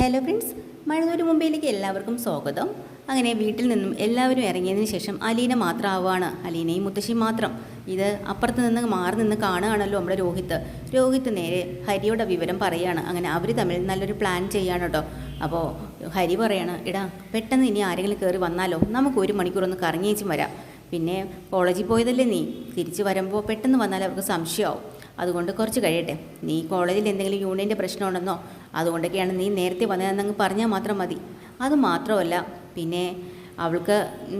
Hello friends മഴനൂര് മുംബൈയിലേക്ക് എല്ലാവർക്കും സ്വാഗതം. അങ്ങനെ വീട്ടിൽ നിന്നും എല്ലാവരും ഇറങ്ങിയതിന് ശേഷം അലീന മാത്രം ആവുകയാണ് അലീനയും മുത്തശ്ശിയും മാത്രം. ഇത് അപ്പുറത്ത് നിന്ന് മാറി നിന്ന് കാണുകയാണല്ലോ നമ്മുടെ രോഹിത്ത്. രോഹിത്ത് നേരെ ഹരിയുടെ വിവരം പറയുകയാണ് അങ്ങനെ അവർ തമ്മിൽ നല്ലൊരു പ്ലാൻ ചെയ്യാണ് കേട്ടോ. അപ്പോൾ ഹരി പറയാണ് ഇടാ പെട്ടെന്ന് ഇനി ആരെങ്കിലും കയറി വന്നാലോ? നമുക്ക് ഒരു മണിക്കൂർ ഒന്ന് കറങ്ങിയേച്ചും വരാം. പിന്നെ കോളേജിൽ പോയതല്ലേ നീ? തിരിച്ച് വരുമ്പോൾ പെട്ടെന്ന് വന്നാൽ അവർക്ക് സംശയമാവും. അതുകൊണ്ട് കുറച്ച് കഴിയട്ടെ. നീ കോളേജിൽ എന്തെങ്കിലും യൂണിയന്റെ പ്രശ്നമുണ്ടെന്നോ അതുകൊണ്ടൊക്കെയാണ് നീ നേരത്തെ വന്നതെന്നങ്ങ് പറഞ്ഞാൽ മാത്രം മതി. അത് മാത്രമല്ല പിന്നെ അവൾക്ക്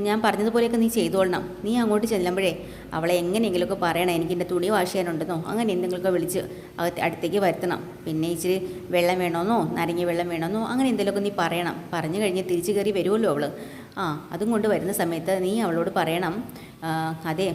ഞാൻ പറഞ്ഞതുപോലെയൊക്കെ നീ ചെയ്തോളണം. നീ അങ്ങോട്ട് ചെല്ലുമ്പോഴേ അവളെ എങ്ങനെയെങ്കിലുമൊക്കെ പറയണം. എനിക്ക് എന്റെ തുണി വാഷ് ചെയ്യാനുണ്ടെന്നോ? അങ്ങനെ എന്തെങ്കിലുമൊക്കെ വിളിച്ച് അടുത്തേക്ക് വരുത്തണം. പിന്നെ ഇച്ചിരി വെള്ളം വേണമെന്നോ നരങ്ങി വെള്ളം വേണമെന്നോ അങ്ങനെ എന്തെങ്കിലുമൊക്കെ നീ പറയണം. പറഞ്ഞു കഴിഞ്ഞ് തിരിച്ചു കയറി വരുമല്ലോ അവൾ ആ അതും കൊണ്ട് വരുന്ന സമയത്ത് നീ അവളോട് പറയണം അതെ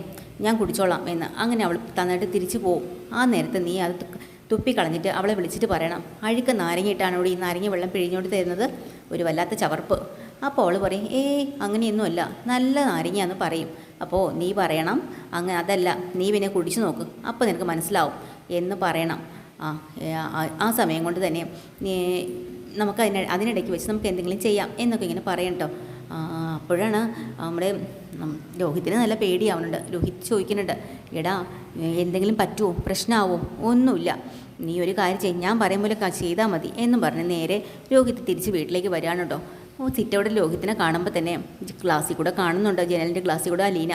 ഞാൻ കുടിച്ചോളാം എന്ന്. അങ്ങനെ അവൾ തന്നിട്ട് തിരിച്ചു പോവും. ആ നേരത്തെ നീ അത് തുപ്പിക്കളഞ്ഞിട്ട് അവളെ വിളിച്ചിട്ട് പറയണം. അഴുക്ക നാരങ്ങയിട്ടാണ് ഇവിടെ ഈ നാരങ്ങ വെള്ളം പിഴിഞ്ഞോട്ട് തരുന്നത്? ഒരു വല്ലാത്ത ചവർപ്പ്. അപ്പോൾ അവൾ പറയും ഏയ് അങ്ങനെയൊന്നുമല്ല. നല്ല നാരങ്ങയാന്ന് പറയും. അപ്പോൾ നീ പറയണം. അങ്ങനെ അതല്ല നീ പിന്നെ കുടിച്ചു നോക്ക്. അപ്പോൾ നിനക്ക് മനസ്സിലാവും. എന്ന് പറയണം. ആ ആ- സമയം കൊണ്ട് തന്നെ നമുക്ക് അതിന് അതിനിടയ്ക്ക് വെച്ച് നമുക്ക് എന്തെങ്കിലും ചെയ്യാം എന്നൊക്കെ ഇങ്ങനെ പറയണം കേട്ടോ അപ്പോഴാണ് നമ്മുടെ രോഹിത്തിന് നല്ല പേടിയാവുന്നുണ്ട്. രോഹിത് ചോദിക്കുന്നുണ്ട് എടാ എന്തെങ്കിലും പറ്റുമോ പ്രശ്നമാവോ ഒന്നുമില്ല. നീ ഒരു കാര്യം ചെയ്യും. ഞാൻ പറയും പോലെ ചെയ്താൽ മതി. എന്നും പറഞ്ഞ് നേരെ രോഹിത് തിരിച്ച് വീട്ടിലേക്ക് വരികയാണ് കേട്ടോ. ഓ സിറ്റവിടെ രോഹിത്തിനെ കാണുമ്പോൾ തന്നെ ഗ്ലാസ്സിൽ കൂടെ കാണുന്നുണ്ടോ. ജനലിന്റെ ഗ്ലാസ്സിൽ കൂടെ അലീന.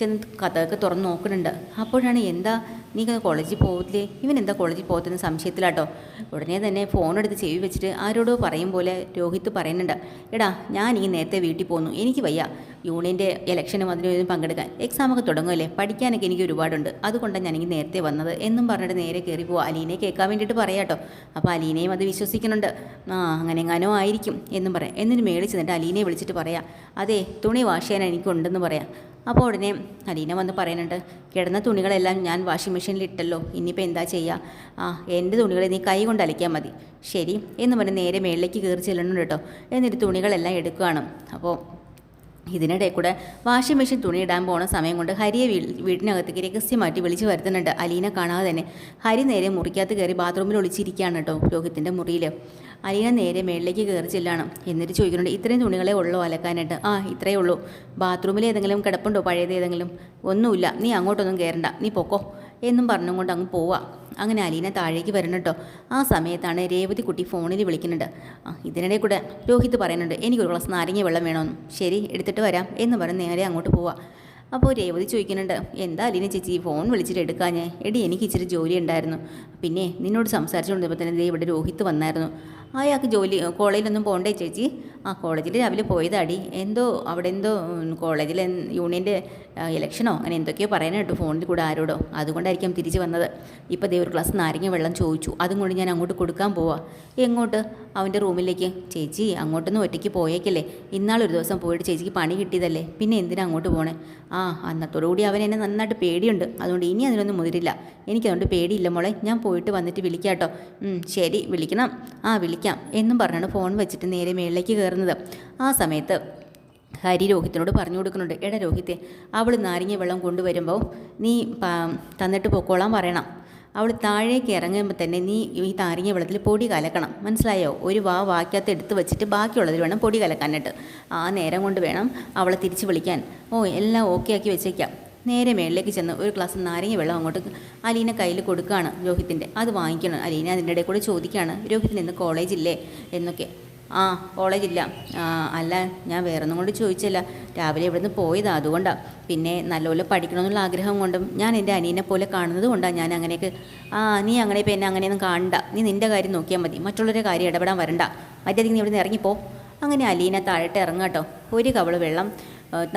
ചെന്ന് കഥയൊക്കെ തുറന്ന് നോക്കുന്നുണ്ട്. അപ്പോഴാണ് എന്താ നീ കോളേജിൽ പോകത്തില്ലേ ഇവൻ എന്താ കോളേജിൽ പോകത്തെന്ന് സംശയത്തിലാട്ടോ. ഉടനെ തന്നെ ഫോണെടുത്ത് ചെവി വെച്ചിട്ട് ആരോടോ പറയും പോലെ രോഹിത് പറയുന്നുണ്ട്. എടാ ഞാൻ ഈ നേരത്തെ വീട്ടിൽ പോന്നു. എനിക്ക് വയ്യ. യൂണിയന്റെ ഇലക്ഷനും അതിനും പങ്കെടുക്കാൻ എക്സാമൊക്കെ തുടങ്ങുമല്ലേ? പഠിക്കാനൊക്കെ എനിക്ക് ഒരുപാടുണ്ട്. അതുകൊണ്ടാണ് എനിക്ക് നേരത്തെ വന്നത്. എന്നും പറഞ്ഞിട്ട് നേരെ കയറി പോകും അലീനെ കേൾക്കാൻ വേണ്ടിയിട്ട് പറയാട്ടോ അപ്പോൾ അലീനയും അത് വിശ്വസിക്കുന്നുണ്ട്. ആ അങ്ങനെ എങ്ങാനോ ആയിരിക്കും എന്നും പറയാം. എന്നിട്ട് മേളിൽ ചെന്നിട്ട് അലീനെ വിളിച്ചിട്ട് പറയാം. അതെ തുണി വാഷ് ചെയ്യാൻ എനിക്കുണ്ടെന്ന് പറയാം. അപ്പോൾ ഉടനെ അലീന വന്ന് പറയുന്നുണ്ട് കിടന്ന തുണികളെല്ലാം ഞാൻ വാഷിംഗ് മെഷീനിൽ ഇട്ടല്ലോ. ഇനിയിപ്പോൾ എന്താ ചെയ്യുക ആ എന്റെ തുണികൾ നീ കൈ കൊണ്ട് അലക്കിയാൽ മതി. ശരി. എന്ന് പറഞ്ഞ് നേരെ മേളിലേക്ക് കയറി ചെല്ലണുണ്ട് കേട്ടോ. എന്നിട്ട് തുണികളെല്ലാം എടുക്കുകയാണ്. അപ്പോൾ ഇതിനിടെ കൂടെ വാഷിംഗ് മെഷീൻ തുണിയിടാൻ പോണ സമയം കൊണ്ട് ഹരിയെ വീ വീടിനകത്തേക്ക് രഹസ്യമായിട്ട് വിളിച്ചു വരുത്തുന്നുണ്ട്. അലീന കാണാതെ തന്നെ ഹരി നേരെ മുറിക്കകത്ത് കയറി ബാത്റൂമിൽ ഒളിച്ചിരിക്കുകയാണ് കേട്ടോ രോഹിത്തിന്റെ മുറിയിൽ. അലീന നേരെ മേളിലേക്ക് കയറി ചെല്ലാണ്. എന്നിട്ട് ചോദിക്കുന്നുണ്ട് ഇത്രയും തുണികളെ ഉള്ളൂ അലക്കാനായിട്ട്? ആ ഇത്രയേ ഉള്ളൂ. ബാത്റൂമിൽ ഏതെങ്കിലും കിടപ്പുണ്ടോ? പഴയത് ഏതെങ്കിലും? ഒന്നുമില്ല. നീ അങ്ങോട്ടൊന്നും കയറണ്ട നീ പൊക്കോ. എന്നും പറഞ്ഞും കൊണ്ട് അങ്ങ് പോവാം. അങ്ങനെ അലീന താഴേക്ക് വരണം കേട്ടോ ആ സമയത്താണ് രേവതി കുട്ടി ഫോണിൽ വിളിക്കുന്നുണ്ട്. ഇതിനിടെ കൂടെ രോഹിത് പറയുന്നുണ്ട് എനിക്കൊരു ഗ്ലാസ് നാരങ്ങ വെള്ളം വേണമെന്ന് ശരി എടുത്തിട്ട് വരാം എന്ന് പറഞ്ഞ് നേരെ അങ്ങോട്ട് പോവാം. അപ്പോൾ രേവതി ചോദിക്കുന്നുണ്ട് എന്താ അലീന ചേച്ചി ഫോൺ വിളിച്ചിട്ട് എടുക്കാഞ്ഞേ? എടി എനിക്ക് ഇച്ചിരി ജോലി ഉണ്ടായിരുന്നു. പിന്നെ നിന്നോട് സംസാരിച്ചുകൊണ്ടിരുന്നപ്പോൾ തന്നെ ഇവിടെ രോഹിത് വന്നായിരുന്നു. അയാൾക്ക് ജോലി കോളേജിലൊന്നും പോകണ്ടേ ചേച്ചി? ആ കോളേജിൽ രാവിലെ പോയതാടി. എന്തോ അവിടെ എന്തോ കോളേജിൽ യൂണിയന്റെ ഇലക്ഷനോ അങ്ങനെ എന്തൊക്കെയോ പറയാൻ കേട്ടു ഫോണിൽ കൂടെ ആരോടോ. അതുകൊണ്ടായിരിക്കും തിരിച്ച് വന്നത്. ഇപ്പോൾ ദേ ഒരു ഗ്ലാസ് നാരങ്ങ വെള്ളം ചോദിച്ചു. അതും കൊണ്ട് ഞാൻ അങ്ങോട്ട് കൊടുക്കാൻ പോവാ. എങ്ങോട്ട്? അവന്റെ റൂമിലേക്ക്. ചേച്ചി അങ്ങോട്ടൊന്നും ഒറ്റയ്ക്ക് പോയേക്കല്ലേ. ഇന്നാളൊരു ദിവസം പോയിട്ട് ചേച്ചിക്ക് പണി കിട്ടിയതല്ലേ. പിന്നെ എന്തിനാ അങ്ങോട്ട് പോണേ? ആ അന്നത്തോടുകൂടി അവൻ എന്നെ നന്നായിട്ട് പേടിയുണ്ട്. അതുകൊണ്ട് ഇനി അതിനൊന്നും മുതിരില്ല. എനിക്കതുകൊണ്ട് പേടിയില്ല മോളെ. ഞാൻ പോയിട്ട് വന്നിട്ട് വിളിക്കാം കേട്ടോ ശരി വിളിക്കണം. ആ വിളിക്കാം എന്നും പറഞ്ഞാണ് ഫോൺ വെച്ചിട്ട് നേരെ മേളിലേക്ക് കയറുന്നത്. ആ സമയത്ത് ഹരി രോഹിത്തിനോട് പറഞ്ഞു കൊടുക്കുന്നുണ്ട്. എടാ രോഹിത്തെ അവൾ നാരങ്ങ വെള്ളം കൊണ്ടുവരുമ്പോൾ നീ തന്നിട്ട് പൊക്കോളാൻ പറയണം. അവൾ താഴേക്ക് ഇറങ്ങുമ്പോൾ തന്നെ നീ ഈ നാരങ്ങ വെള്ളത്തിൽ പൊടി കലക്കണം. മനസ്സിലായോ? ഒരു വാ വാക്കകത്ത് എടുത്ത് വെച്ചിട്ട് ബാക്കിയുള്ളതിൽ വേണം പൊടി കലക്കാനായിട്ട്. ആ നേരം കൊണ്ട് വേണം അവളെ തിരിച്ച് വിളിക്കാൻ. ഓ എല്ലാം ഓക്കെ ആക്കി വെച്ചേക്കാം. നേരെ മേളിലേക്ക് ചെന്ന് ഒരു ഗ്ലാസ് നാരങ്ങ വെള്ളം അങ്ങോട്ട് അലീന കയ്യിൽ കൊടുക്കുകയാണ് രോഹിത്തിന്റെ. അത് വാങ്ങിക്കണം അലീന അതിന്റെ ഇടയിൽ കൂടെ ചോദിക്കുകയാണ് രോഹിത്തിന് ഇന്ന് കോളേജില്ലേ എന്നൊക്കെ. ആ കോളേജില്ല അല്ല ഞാൻ വേറൊന്നും കൊണ്ട് ചോദിച്ചില്ല. രാവിലെ ഇവിടുന്ന് പോയതാ അതുകൊണ്ടാണ് പിന്നെ നല്ലപോലെ പഠിക്കണമെന്നുള്ള ആഗ്രഹം കൊണ്ടും ഞാൻ എന്റെ അനിയനെ പോലെ കാണുന്നത് കൊണ്ടാണ് ഞാൻ അങ്ങനെയൊക്കെ. ആ നീ അങ്ങനെ ഇപ്പം എന്നെ അങ്ങനെയൊന്നും കാണണ്ട. നീ നിന്റെ കാര്യം നോക്കിയാൽ മതി. മറ്റുള്ളവരുടെ കാര്യം ഇടപെടാൻ വരണ്ട. മറ്റേതെങ്കിലും നീ ഇവിടുന്ന് ഇറങ്ങിപ്പോ. അങ്ങനെ അലീന താഴോട്ട് ഇറങ്ങാട്ടോ ഒരു കവൾ വെള്ളം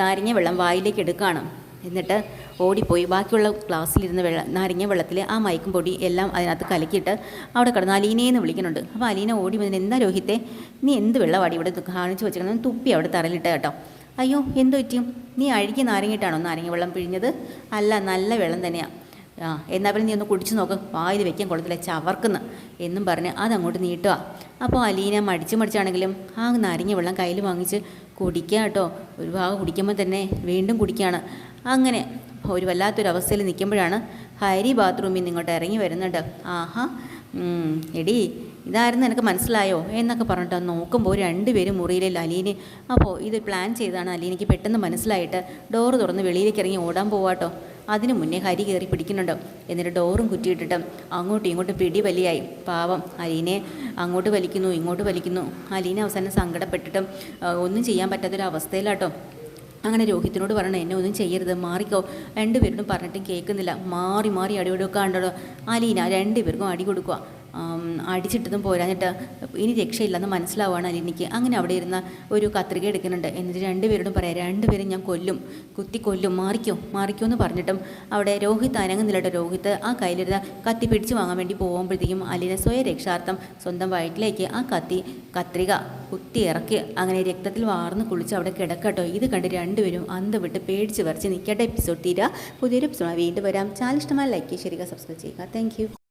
നാരങ്ങ വെള്ളം വായിലേക്ക് എടുക്കുകയാണ്. എന്നിട്ട് ഓടിപ്പോയി. ബാക്കിയുള്ള ഗ്ലാസ്സിലിരുന്ന വെള്ളം നാരങ്ങ വെള്ളത്തിൽ ആ മയക്കും പൊടി എല്ലാം അതിനകത്ത് കലക്കിയിട്ട് അവിടെ കിടന്ന് അലീനയെന്ന് വിളിക്കുന്നുണ്ട്. അപ്പോൾ അലീന ഓടി വന്നിട്ട് എന്താ രോഹിത്തെ നീ എന്ത് വെള്ളമാടി ഇവിടെ കാണിച്ച് വെച്ചിരിക്കുന്നത്? തുപ്പി അവിടെ തറലിട്ട് കേട്ടോ. അയ്യോ എന്ത് പറ്റിയും നീ അഴുകി നാരങ്ങിയിട്ടാണോ നാരങ്ങ വെള്ളം പിഴിഞ്ഞത്? അല്ല നല്ല വെള്ളം തന്നെയാണ് ആ എന്നാൽ പിന്നെ നീ ഒന്ന് കുടിച്ചു നോക്ക്. വായിൽ വെക്കാൻ കൊള്ളത്തില്ല ചവർക്കുന്ന. എന്നും പറഞ്ഞ് അതങ്ങോട്ട് നീട്ടുക. അപ്പോൾ അലീന മടിച്ച് മടിച്ചാണെങ്കിലും ആ നാരങ്ങ വെള്ളം കയ്യിൽ വാങ്ങിച്ച് കുടിക്കുക കേട്ടോ. ഒരു ഭാഗം കുടിക്കുമ്പോൾ തന്നെ വീണ്ടും കുടിക്കുകയാണ് അങ്ങനെ ഒരു വല്ലാത്തൊരവസ്ഥയിൽ നിൽക്കുമ്പോഴാണ് ഹരി ബാത്റൂമിൽ നിന്ന് ഇങ്ങോട്ട് ഇറങ്ങി വരുന്നുണ്ട്. ആഹാ എടി ഇതായിരുന്നു എനിക്ക് മനസ്സിലായോ? എന്നൊക്കെ പറഞ്ഞിട്ട് നോക്കുമ്പോൾ രണ്ടുപേരും മുറിയിലെ അലീന് അപ്പോൾ ഇത് പ്ലാൻ ചെയ്താണ് അലീനയ്ക്ക് പെട്ടെന്ന് മനസ്സിലായിട്ട് ഡോറ് തുറന്ന് വെളിയിലേക്ക് ഇറങ്ങി ഓടാൻ പോവാട്ടോ. അതിനു മുന്നേ ഹരി കയറി പിടിക്കുന്നുണ്ട്. എന്നിട്ട് ഡോറും കുറ്റിയിട്ടിട്ട് അങ്ങോട്ടും ഇങ്ങോട്ടും പിടി വലിയായി പാവം അലീനെ അങ്ങോട്ട് വലിക്കുന്നു ഇങ്ങോട്ട് വലിക്കുന്നു. അലീന അവസാനം സങ്കടപ്പെട്ടിട്ടും ഒന്നും ചെയ്യാൻ പറ്റാത്തൊരവസ്ഥയിലാട്ടോ. അങ്ങനെ രോഹിത്തിനോട് പറയണം എന്നെ ഒന്നും ചെയ്യരുത് മാറിക്കോ. രണ്ടുപേരോടും പറഞ്ഞിട്ടും കേൾക്കുന്നില്ല. മാറി മാറി അടി കൊടുക്കാണ്ടോ അലീന രണ്ടുപേർക്കും അടി കൊടുക്കുക അടിച്ചിട്ടതും പോരാഞ്ഞിട്ട് ഇനി രക്ഷയില്ലെന്ന് മനസ്സിലാവുകയാണ് അലിനിക്ക്. അങ്ങനെ അവിടെ ഇരുന്ന ഒരു കത്രിക എടുക്കുന്നുണ്ട്. എന്നിട്ട് രണ്ടുപേരോടും പറയാം രണ്ടുപേരും ഞാൻ കൊല്ലും. കുത്തി കൊല്ലും. മാറിക്കോ മാറിക്കോ എന്ന് പറഞ്ഞിട്ടും അവിടെ രോഹിത് അനങ്ങുന്നില്ലട്ടോ. രോഹിത് ആ കയ്യിലിരുന്ന കത്തി പിടിച്ചു വാങ്ങാൻ വേണ്ടി പോകുമ്പോഴത്തേക്കും അലിനെ സ്വയം രക്ഷാർത്ഥം സ്വന്തം വയറ്റിലേക്ക് ആ കത്തി കത്രിക കുത്തി ഇറക്കി അങ്ങനെ രക്തത്തിൽ വാർന്ന് കുളിച്ച് അവിടെ കിടക്കട്ടോ. ഇത് കണ്ട് രണ്ടുപേരും അന്ത് വിട്ട് പേടിച്ച് വരച്ച് നിൽക്കേണ്ട എപ്പിസോഡ് തീരാ. പുതിയൊരു എപ്പിസോഡ് വീണ്ടും വരാം. ചാനൽ ഇഷ്ടമായ ലൈക്ക് ചെയ്യുക സബ്സ്ക്രൈബ് ചെയ്യുക. താങ്ക്